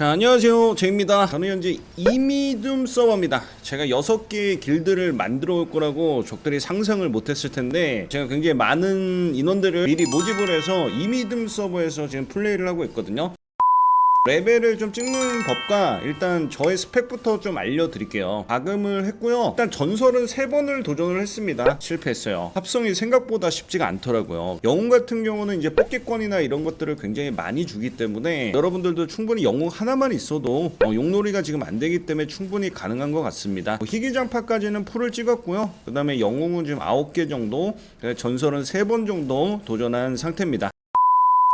자 안녕하세요. 제입니다. 저는 현재 이미둠 서버입니다. 제가 6개의 길드를 만들어 올 거라고 적들이 상상을 못했을 텐데 제가 굉장히 많은 인원들을 미리 모집을 해서 이미둠 서버에서 지금 플레이를 하고 있거든요 레벨을 좀 찍는 법과 일단 저의 스펙부터 좀 알려드릴게요. 과금을 했고요. 일단 전설은 세 번을 도전을 했습니다. 실패했어요. 합성이 생각보다 쉽지가 않더라고요. 영웅 같은 경우는 이제 뽑기권이나 이런 것들을 굉장히 많이 주기 때문에 여러분들도 충분히 영웅 하나만 있어도 어, 용놀이가 지금 안 되기 때문에 충분히 가능한 것 같습니다. 뭐 희귀장파까지는 풀을 찍었고요. 그 다음에 영웅은 지금 9개 정도, 전설은 세번 정도 도전한 상태입니다.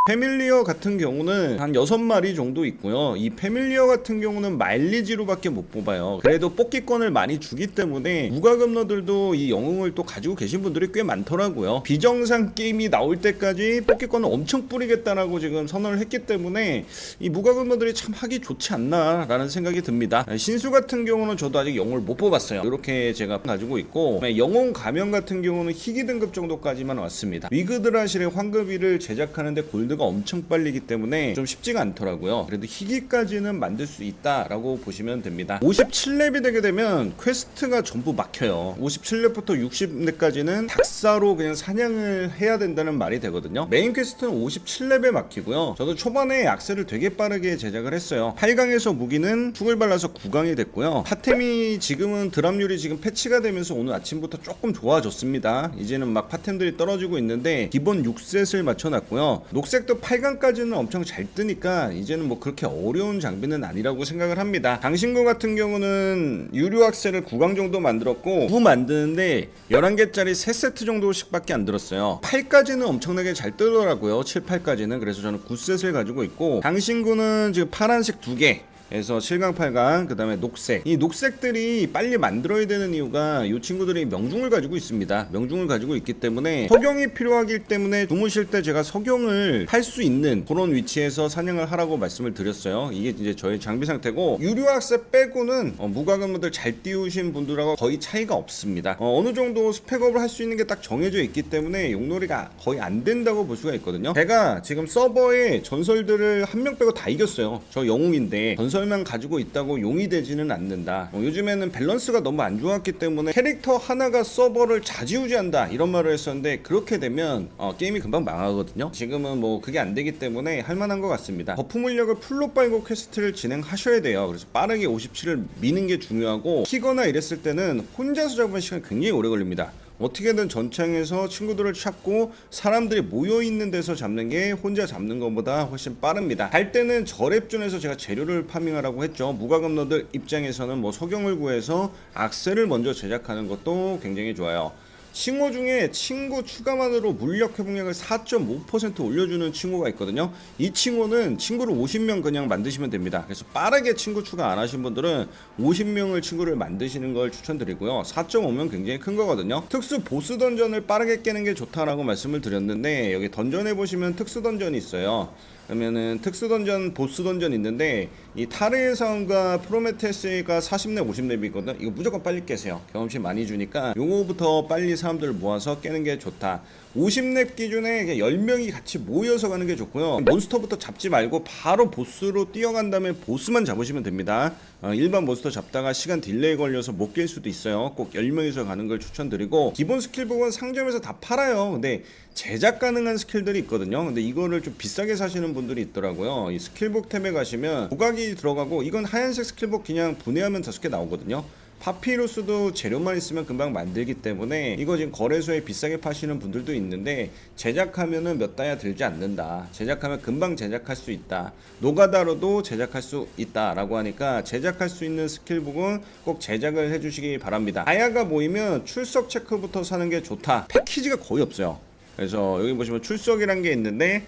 패밀리어 같은 경우는 한 6마리 정도 있고요. 이 패밀리어 같은 경우는 마일리지로밖에 못 뽑아요. 그래도 뽑기권을 많이 주기 때문에 무과금러들도 이 영웅을 또 가지고 계신 분들이 꽤 많더라고요. 비정상 게임이 나올 때까지 뽑기권을 엄청 뿌리겠다라고 지금 선언을 했기 때문에 이 무과금러들이 참 하기 좋지 않나라는 생각이 듭니다. 신수 같은 경우는 저도 아직 영웅을 못 뽑았어요. 이렇게 제가 가지고 있고 영웅 가면 같은 경우는 희귀 등급 정도까지만 왔습니다. 위그드라실의 황급이를 제작하는데 골드 가 엄청 빨리기 때문에 좀 쉽지가 않더라고요. 그래도 희귀까지는 만들 수 있다라고 보시면 됩니다. 57렙이 되게 되면 퀘스트가 전부 막혀요. 57렙부터 60렙까지는 닭사로 그냥 사냥을 해야 된다는 말이 되거든요. 메인 퀘스트는 57렙에 막히고요. 저도 초반에 악셀을 되게 빠르게 제작을 했어요. 8강에서 무기는 툭을 발라서 9강이 됐고요. 파템이 지금은 드랍률이 지금 패치가 되면서 오늘 아침부터 조금 좋아졌습니다. 이제는 막 파템들이 떨어지고 있는데 기본 6셋을 맞춰놨고요. 녹색 도 8강까지는 엄청 잘 뜨니까 이제는 뭐 그렇게 어려운 장비는 아니라고 생각을 합니다. 당신구 같은 경우는 유료 악셀을 9강 정도 만들었고 9 만드는데 11개짜리 3세트 정도씩밖에 안 들었어요. 8까지는 엄청나게 잘 뜨더라고요. 7, 8까지는. 그래서 저는 9셋을 가지고 있고 당신구는 지금 파란색 2개 그래서 7강 8강 그 다음에 녹색. 이 녹색들이 빨리 만들어야 되는 이유가 이 친구들이 명중을 가지고 있습니다. 명중을 가지고 있기 때문에 석영이 필요하기 때문에 주무실 때 제가 석영을 할수 있는 그런 위치에서 사냥을 하라고 말씀을 드렸어요. 이게 이제 저의 장비 상태고 유료학세 빼고는 어, 무과금분들 잘 띄우신 분들하고 거의 차이가 없습니다. 어, 느 정도 스펙업을 할 수 있는 게 딱 정해져 있기 때문에 용놀이가 거의 안 된다고 볼 수가 있거든요. 제가 지금 서버에 전설들을 한 명 빼고 다 이겼어요. 저 영웅인데 전설 전설만 가지고 있다고 용이 되지는 않는다. 어, 요즘에는 밸런스가 너무 안 좋았기 때문에 캐릭터 하나가 서버를 좌지우지한다 이런 말을 했었는데 그렇게 되면 어, 게임이 금방 망하거든요. 지금은 뭐 그게 안 되기 때문에 할만한 것 같습니다. 버프 물력을 풀로 빨고 퀘스트를 진행하셔야 돼요. 그래서 빠르게 57을 미는 게 중요하고 키거나 이랬을 때는 혼자서 잡으면 시간 굉장히 오래 걸립니다. 어떻게든 전창에서 친구들을 찾고 사람들이 모여 있는 데서 잡는 게 혼자 잡는 것보다 훨씬 빠릅니다. 갈 때는 저랩존에서 제가 재료를 파밍하라고 했죠. 무과금러들 입장에서는 뭐 석영을 구해서 악셀을 먼저 제작하는 것도 굉장히 좋아요. 칭호 중에 친구 추가만으로 물력 회복량을 4.5% 올려주는 칭호가 있거든요. 이 칭호는 친구를 50명 그냥 만드시면 됩니다. 그래서 빠르게 친구 추가 안 하신 분들은 50명을 친구를 만드시는 걸 추천드리고요. 4.5면 굉장히 큰 거거든요. 특수 보스 던전을 빠르게 깨는 게 좋다라고 말씀을 드렸는데 여기 던전해 보시면 특수 던전이 있어요. 그러면은 특수 던전, 보스 던전 있는데 이 타르의 사원과 프로메테스가 40렙, 50렙이거든. 이거 무조건 빨리 깨세요. 경험치 많이 주니까 요거부터 빨리 사람들 모아서 깨는 게 좋다. 50렙 기준에 10명이 같이 모여서 가는 게 좋고요. 몬스터부터 잡지 말고 바로 보스로 뛰어간 다음에 보스만 잡으시면 됩니다. 어, 일반 몬스터 잡다가 시간 딜레이 걸려서 못 깰 수도 있어요. 꼭 10명이서 가는 걸 추천드리고 기본 스킬북은 상점에서 다 팔아요. 근데 제작 가능한 스킬들이 있거든요. 근데 이거를 좀 비싸게 사시는 분들이 있더라고요. 이 스킬북 템에 가시면 조각이 들어가고 이건 하얀색 스킬북 그냥 분해하면 다섯 개 나오거든요. 파피루스도 재료만 있으면 금방 만들기 때문에 이거 지금 거래소에 비싸게 파시는 분들도 있는데 제작하면은 몇 달야 들지 않는다. 제작하면 금방 제작할 수 있다. 노가다로도 제작할 수 있다라고 하니까 제작할 수 있는 스킬북은 꼭 제작을 해주시기 바랍니다. 아야가 모이면 출석 체크부터 사는 게 좋다. 패키지가 거의 없어요. 그래서 여기 보시면 출석이란 게 있는데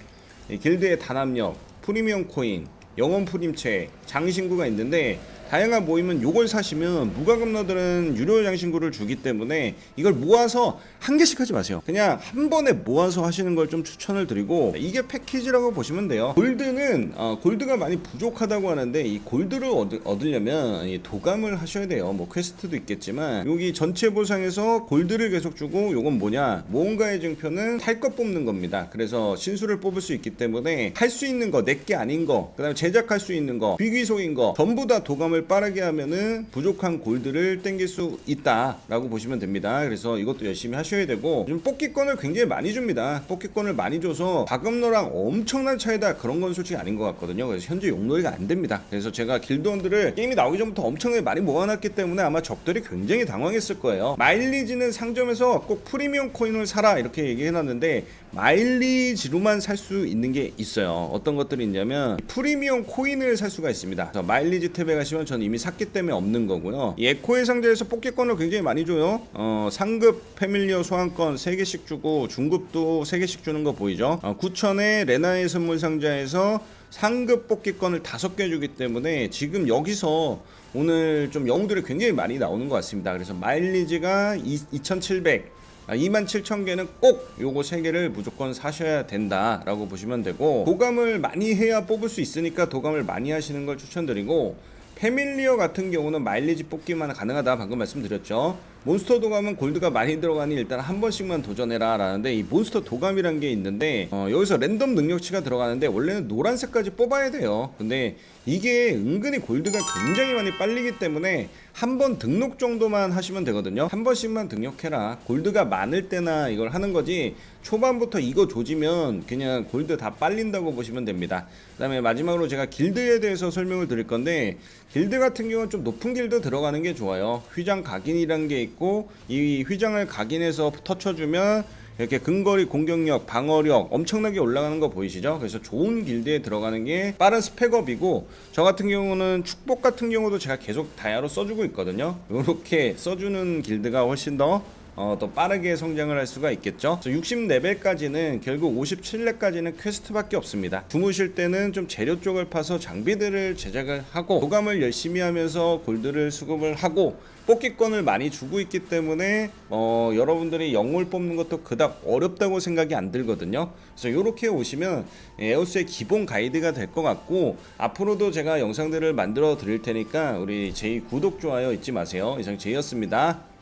길드의 단합력, 프리미엄 코인, 영원 프림체, 장신구가 있는데 다양한 모임은 요걸 사시면 무과금러들은 유료 장신구를 주기 때문에 이걸 모아서 한 개씩 하지 마세요. 그냥 한 번에 모아서 하시는 걸 좀 추천을 드리고 이게 패키지라고 보시면 돼요. 골드는 어, 골드가 많이 부족하다고 하는데 이 골드를 얻, 얻으려면 이 도감을 하셔야 돼요. 뭐 퀘스트도 있겠지만 여기 전체 보상에서 골드를 계속 주고 요건 뭐냐 모험가의 증표는 탈것 뽑는 겁니다. 그래서 신수를 뽑을 수 있기 때문에 할 수 있는 거 내게 아닌 거 그다음에 제작할 수 있는 거 비귀속인 거 전부 다 도감을 빠르게 하면은 부족한 골드를 땡길 수 있다라고 보시면 됩니다. 그래서 이것도 열심히 하셔야 되고 요즘 뽑기권을 굉장히 많이 줍니다. 뽑기권을 많이 줘서 과금러랑 엄청난 차이다 그런 건 솔직히 아닌 것 같거든요. 그래서 현재 용놀이가 안 됩니다. 그래서 제가 길드원들을 게임이 나오기 전부터 엄청나게 많이 모아놨기 때문에 아마 적들이 굉장히 당황했을 거예요. 마일리지는 상점에서 꼭 프리미엄 코인을 사라 이렇게 얘기해놨는데 마일리지로만 살 수 있는 게 있어요. 어떤 것들이 있냐면 프리미엄 코인을 살 수가 있습니다. 마일리지 탭에 가시면 저는 이미 샀기 때문에 없는 거고요. 이 에코의 상자에서 뽑기권을 굉장히 많이 줘요. 어, 상급 패밀리어 소환권 3개씩 주고 중급도 3개씩 주는 거 보이죠? 어, 9천에 레나의 선물 상자에서 상급 뽑기권을 5개 주기 때문에 지금 여기서 오늘 좀 영웅들이 굉장히 많이 나오는 것 같습니다. 그래서 마일리지가 2,700 아, 27,000개는 꼭 요거 3개를 무조건 사셔야 된다라고 보시면 되고 도감을 많이 해야 뽑을 수 있으니까 도감을 많이 하시는 걸 추천드리고 패밀리어 같은 경우는 마일리지 뽑기만 가능하다 방금 말씀드렸죠 몬스터 도감은 골드가 많이 들어가니 일단 한 번씩만 도전해라 라는데 이 몬스터 도감이란 게 있는데 어, 여기서 랜덤 능력치가 들어가는데 원래는 노란색까지 뽑아야 돼요. 근데 이게 은근히 골드가 굉장히 많이 빨리기 때문에 한 번 등록 정도만 하시면 되거든요. 한 번씩만 등록해라. 골드가 많을 때나 이걸 하는 거지 초반부터 이거 조지면 그냥 골드 다 빨린다고 보시면 됩니다. 그 다음에 마지막으로 제가 길드에 대해서 설명을 드릴 건데 길드 같은 경우는 좀 높은 길드 들어가는 게 좋아요. 휘장 각인이란 게 있고 이 휘장을 각인해서 터쳐주면 이렇게 근거리 공격력, 방어력 엄청나게 올라가는 거 보이시죠? 그래서 좋은 길드에 들어가는 게 빠른 스펙업이고 저 같은 경우는 축복 같은 경우도 제가 계속 다이아로 써주고 있거든요. 이렇게 써주는 길드가 훨씬 더 어, 더 빠르게 성장을 할 수가 있겠죠. 60레벨까지는 결국 57레까지는 퀘스트밖에 없습니다. 주무실 때는 좀 재료 쪽을 파서 장비들을 제작을 하고 도감을 열심히 하면서 골드를 수급을 하고 뽑기권을 많이 주고 있기 때문에 어, 여러분들이 영웅을 뽑는 것도 그닥 어렵다고 생각이 안 들거든요. 그래서 이렇게 오시면 에오스의 기본 가이드가 될 것 같고 앞으로도 제가 영상들을 만들어 드릴 테니까 우리 제이 구독 좋아요 잊지 마세요. 이상 제이였습니다.